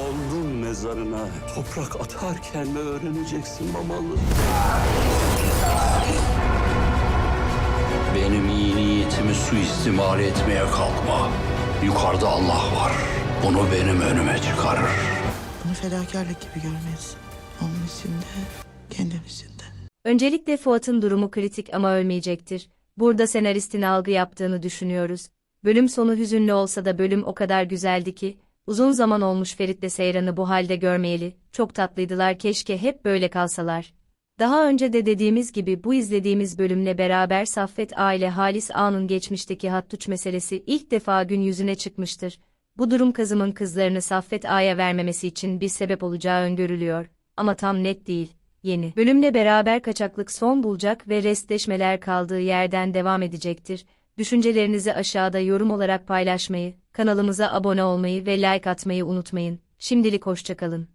oğlunun mezarına toprak atarken mi öğreneceksin mamalı? Benim iyi niyetimi suistimal etmeye kalkma. Yukarıda Allah var. Bunu benim önüme çıkarır. Bunu fedakarlık gibi görmelisin. Onun için de, kendin için de. Öncelikle Fuat'ın durumu kritik ama ölmeyecektir. Burada senaristin algı yaptığını düşünüyoruz. Bölüm sonu hüzünlü olsa da bölüm o kadar güzeldi ki, uzun zaman olmuş Ferit'le Seyran'ı bu halde görmeyeli, çok tatlıydılar keşke hep böyle kalsalar. Daha önce de dediğimiz gibi bu izlediğimiz bölümle beraber Saffet A ile Halis A'nın geçmişteki Hattuç meselesi ilk defa gün yüzüne çıkmıştır. Bu durum kızımın kızlarını Saffet A'ya vermemesi için bir sebep olacağı öngörülüyor. Ama tam net değil. Yeni bölümle beraber kaçaklık son bulacak ve restleşmeler kaldığı yerden devam edecektir. Düşüncelerinizi aşağıda yorum olarak paylaşmayı, kanalımıza abone olmayı ve like atmayı unutmayın. Şimdilik hoşçakalın.